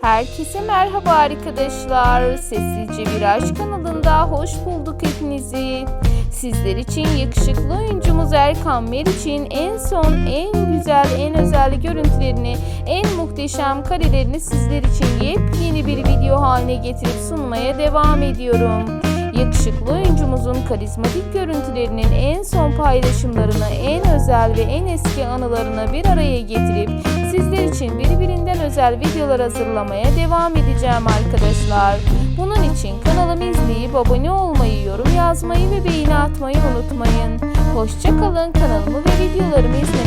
Herkese merhaba arkadaşlar. Sessizce bir aşk kanalında hoş bulduk hepinizi. Sizler için yakışıklı oyuncumuz Erkan Meriç'in en son, en güzel, en özel görüntülerini, en muhteşem karelerini sizler için yepyeni bir video haline getirip sunmaya devam ediyorum. Yakışıklı oyuncumuzun karizmatik görüntülerinin en son paylaşımlarını, en özel ve en eski anılarını bir araya getirip sizler için birbirinden özel videolar hazırlamaya devam edeceğim arkadaşlar. Bunun için kanalımı izleyip abone olmayı, yorum yazmayı ve beğeni atmayı unutmayın. Hoşça kalın, kanalımı ve videolarımı kalın.